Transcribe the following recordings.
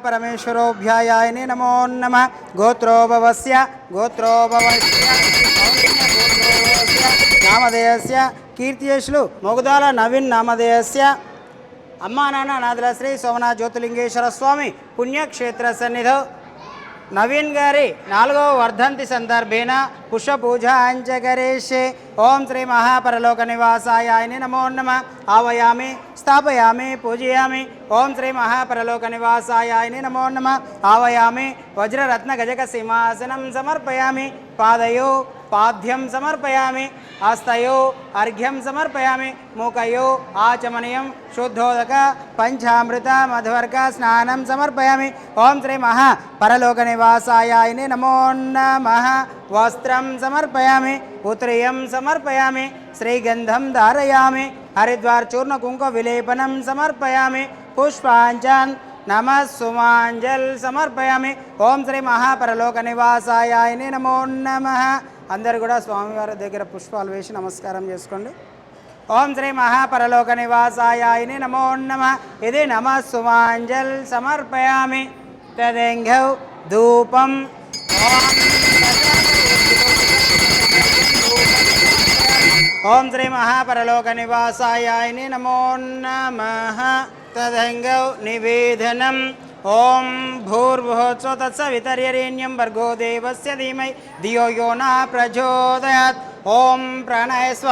महापरमेश्वरोऽभ्यायायने नमो नमः गोत्रोभवस्य गोत्रोभवस्य నామధేయస్య కీర్తియేషులు మొగుదాల నవీన్ నామధేయస్య అమ్మా నాన్న నాదుల శ్రీ సోమనాథ్ జ్యోతిలింగేశ్వర స్వామి పుణ్యక్షేత్ర సన్నిధౌ నవీన్ గారి నాలుగవ వర్ధంతి సందర్భేన పుష్ప పూజ అంచకరేషే ఓం శ్రీ మహాపరలోక నివాసాయ. ఆయన నమో నమ. ఆవయామి స్థాపయామి పూజయామి. ఓం శ్రీ మహాపరలోక నివాసాయ. ఆయన నమో నమ. ఆవయామి వజ్రరత్న గజక సింహాసనం సమర్పయామి. పాదయో పాద్యం సమర్పయామి హస్తయో అర్ఘ్యం సమర్పయామి మూకయో ఆచమనీయం శుద్ధోదక పంచామృత మధువర్గ స్నానం సమర్పయామి. ఓం శ్రీ మహా పరలోక నివాసాయ నమో నమ. వస్త్రం సమర్పయామి ఉత్రియం సమర్పయామి శ్రీగంధం ధారయామి హరిద్వార్ చూర్ణ కుంకుమ విలేపనం సమర్పయామి పుష్పాంజన్ నమ సుమాంజల్ సమర్పయామి. ఓం శ్రీ మహాపరలోక నివాసాయ నమో నమ. అందరు కూడా స్వామివారి దగ్గర పుష్పాలు వేసి నమస్కారం చేసుకోండి. ఓం శ్రీ మహాపరలోక నివాసాయ నమో నమ. ఇది నమ సుమాంజల్ సమర్పయామి. తదెంఘౌ ధూపం. ఓం శ్రీ మహాపరలోక నివాసాయ నమో నమ. తదంగౌ నివేదనం. ఓం భూర్భువత్సవ తత్సవితర్యరేణ్యం భర్గో దేవస్య ధీమై ధియో యో న ప్రచోదయాత్ ఓం ప్రాణాయ స్వ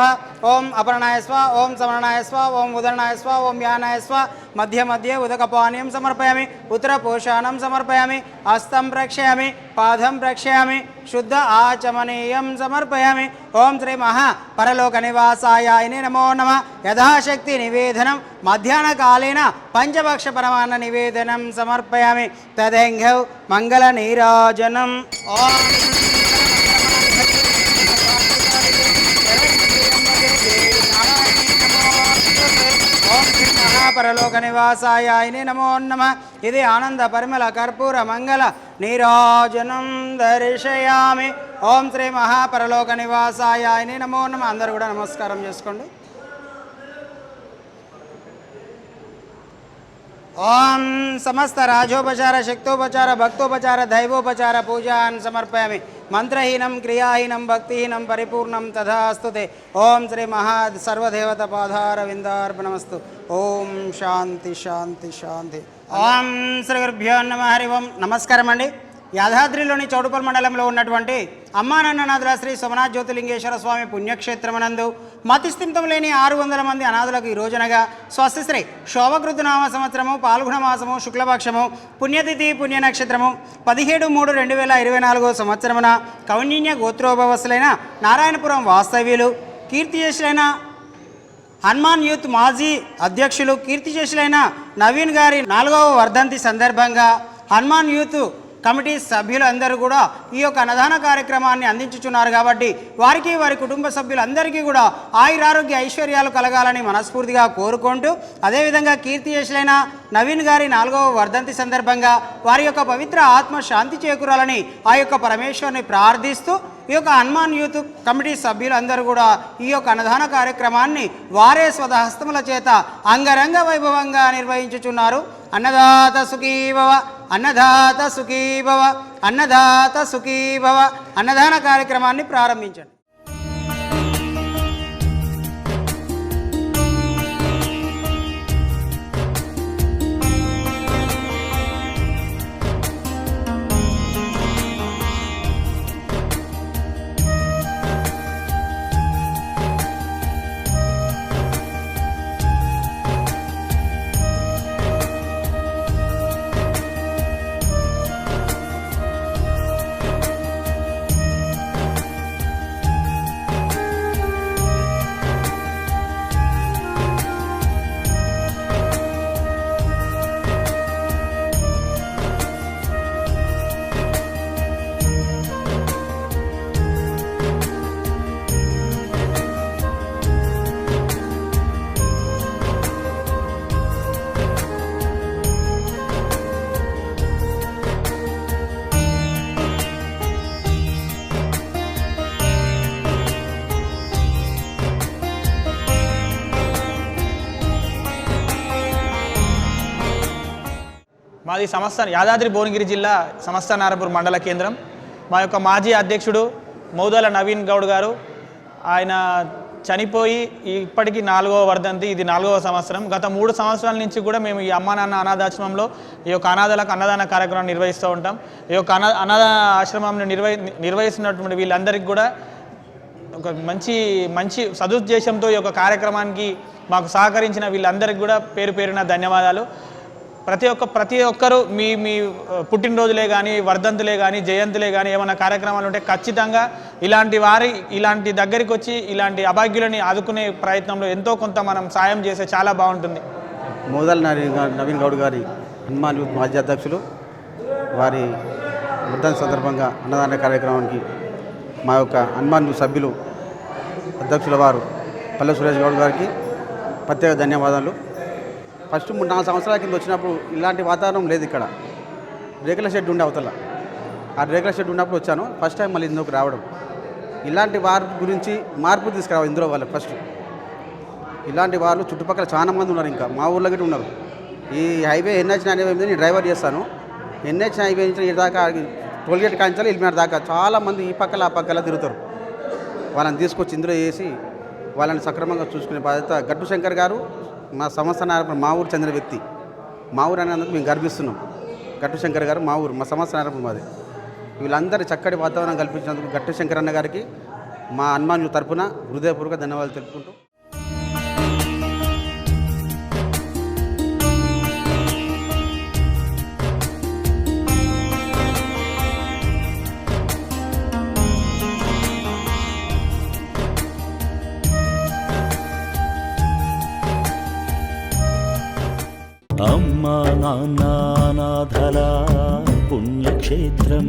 ఓం అపర్ణాయ స్వ ఓం సమరణాయ స్వ ఓం ఉదరణాయ స్వ ఓం యానాయ స్వ మధ్య మధ్య ఉదకపానీయం సమర్పయామి ఉత్తరపోషాణం సమర్పయామి హస్తం ప్రక్షయామి పాదం ప్రక్షయామి శుద్ధ ఆచమనీయం సమర్పయామి. ఓం శ్రీ మహా పరలోక నివాసాయ నమో నమ. యథాశక్తి నివేదనం మధ్యాహ్న కాలేన పంచభక్ష పరమాన్న నివేదనం సమర్పయామి. తదెంఘౌ మంగళ నీరాజనం. ఓం పరలోక నివాసాయ ఆయనే నమో నమ. ఇది ఆనంద పరిమళ కర్పూర మంగళ నీరాజనం దర్శయామి. ఓం శ్రీ మహాపరలోక నివాసాయ ఆయనే నమో నమ. అందరూ కూడా నమస్కారం చేసుకోండి. ఓం సమస్త రాజోపచార శక్తోపచార భక్తోపచార దైవోపచార పూజాన్ సమర్పయామి. మంత్రహీనం క్రియాహీనం భక్తిహీనం పరిపూర్ణం తథాస్తు ఓం శ్రీ మహా సర్వదేవత పాదార విందార్పణమస్తు ఓం శాంతి శాంతి శాంతి. ఓం శ్రీ గురుభ్యో నమ. హరి ఓం. నమస్కారం అండి యాదాద్రిలోని చౌడుపల్ మండలంలో ఉన్నటువంటి అమ్మానన్ననాథుల శ్రీ సోమనాథ్ జ్యోతిలింగేశ్వర స్వామి పుణ్యక్షేత్రమనందు మతిస్థింతం లేని ఆరు వందల మంది అనాథులకు ఈ రోజునగా స్వస్తిశ్రీ శోభకృతునామ సంవత్సరము పాల్గొన మాసము శుక్లపక్షము పుణ్యతిథి పుణ్య నక్షత్రము పదిహేడు మూడు రెండు వేల ఇరవై నాలుగో సంవత్సరమున కౌండిన్య గోత్రోభవస్సులైన నారాయణపురం వాస్తవ్యులు కీర్తిశేషులైన హనుమాన్ యూత్ మాజీ అధ్యక్షులు కీర్తిశేషులైన నవీన్ గారి నాలుగవ వర్ధంతి సందర్భంగా హనుమాన్ యూత్ కమిటీ సభ్యులందరూ కూడా ఈ యొక్క అన్నదాన కార్యక్రమాన్ని అందించుచున్నారు కాబట్టి వారికి వారి కుటుంబ సభ్యులందరికీ కూడా ఆయురారోగ్య ఐశ్వర్యాలు కలగాలని మనస్ఫూర్తిగా కోరుకుంటూ అదేవిధంగా కీర్తి కీర్తిశేషులైన నవీన్ గారి నాలుగవ వర్ధంతి సందర్భంగా వారి యొక్క పవిత్ర ఆత్మ శాంతి చేకూరాలని ఆ యొక్క పరమేశ్వరుని ప్రార్థిస్తూ ఈ యొక్క హనుమాన్ యూత్ కమిటీ సభ్యులందరూ కూడా ఈ యొక్క అన్నదాన కార్యక్రమాన్ని వారే స్వదహస్తముల చేత అంగరంగ వైభవంగా నిర్వహించుచున్నారు. అన్నదాత సుఖీభవ. అన్నదాత సుఖీభవ అన్నదాత సుఖీభవ అన్నదాన కార్యక్రమాన్ని ప్రారంభించండి. మాది సంస్థ యాదాద్రి భువనగిరి జిల్లా సమస్త నారపూర్ మండల కేంద్రం. మా యొక్క మాజీ అధ్యక్షుడు మౌదాల నవీన్ గౌడ్ గారు ఆయన చనిపోయి ఇప్పటికీ నాలుగవ వర్ధంతి ఇది నాలుగవ సంవత్సరం. గత మూడు సంవత్సరాల నుంచి కూడా మేము ఈ అమ్మా నాన్న అనాథాశ్రమంలో ఈ యొక్క అనాథలకు అన్నదాన కార్యక్రమం నిర్వహిస్తూ ఉంటాం. ఈ యొక్క అనా అనాథ ఆశ్రమంను నిర్వహి నిర్వహిస్తున్నటువంటి వీళ్ళందరికీ కూడా ఒక మంచి మంచి సదుద్దేశంతో ఈ యొక్క కార్యక్రమానికి మాకు సహకరించిన వీళ్ళందరికీ కూడా పేరు పేరున ధన్యవాదాలు. ప్రతి ఒక్క ప్రతి ఒక్కరు మీ మీ పుట్టినరోజులే కానీ వర్ధంతులే కానీ జయంతులే కానీ ఏమైనా కార్యక్రమాలు ఉంటే ఖచ్చితంగా ఇలాంటి వారి ఇలాంటి దగ్గరికి వచ్చి ఇలాంటి అభాగ్యులని ఆదుకునే ప్రయత్నంలో ఎంతో కొంత మనం సాయం చేస్తే చాలా బాగుంటుంది. మోదల్ నవీన్ నవీన్ గౌడ్ గారి హనుమాన్ యూత్ మాజీ అధ్యక్షులు వారి వృద్ధాంతి సందర్భంగా అన్నదాన కార్యక్రమానికి మా యొక్క హనుమాన్ యూత్ సభ్యులు అధ్యక్షుల వారు పల్లె సురేష్ గౌడ్ గారికి ప్రత్యేక ధన్యవాదాలు. ఫస్ట్ మూడు నాలుగు సంవత్సరాల కింద వచ్చినప్పుడు ఇలాంటి వాతావరణం లేదు ఇక్కడ. రేకుల షెడ్ ఉండే అవతల. ఆ రేకుల షెడ్ ఉన్నప్పుడు వచ్చాను. ఫస్ట్ టైం మళ్ళీ ఇందులోకి రావడం. ఇలాంటి వారి గురించి మార్పు తీసుకురావాలి ఇందులో వాళ్ళకి ఫస్ట్. ఇలాంటి వాళ్ళు చుట్టుపక్కల చాలా మంది ఉన్నారు ఇంకా. మా ఊర్లో గిట్ట ఉన్నారు. ఈ హైవే ఎన్హెచ్ హైవే మీద నేను డ్రైవర్ చేస్తాను. ఎన్హెచ్ హైవే నుంచి దాకా టోల్గేట్ కాంచాలి ఇల్మినార్ దాకా చాలా మంది ఈ పక్కల ఆ పక్కల తిరుగుతారు. వాళ్ళని తీసుకొచ్చి ఇందులో వేసి వాళ్ళని సక్రమంగా చూసుకునే బాధ్యత గట్టు శంకర్ గారు మా సంస్థ నాయకుడు మా ఊరు చెందిన వ్యక్తి. మా ఊరు అనేందుకు మేము గర్విస్తున్నాం. గట్టు శంకర్ గారు మా ఊరు మా సంస్థ నాయకుడు మాది. వీళ్ళందరి చక్కటి వాతావరణం కల్పించినందుకు గట్టు శంకర్ అన్న గారికి మా హనుమాన్ తరపున హృదయపూర్వక ధన్యవాదాలు తెలుపుకుంటూ అమ్మా నాన్న అనాథల పుణ్యక్షేత్రం.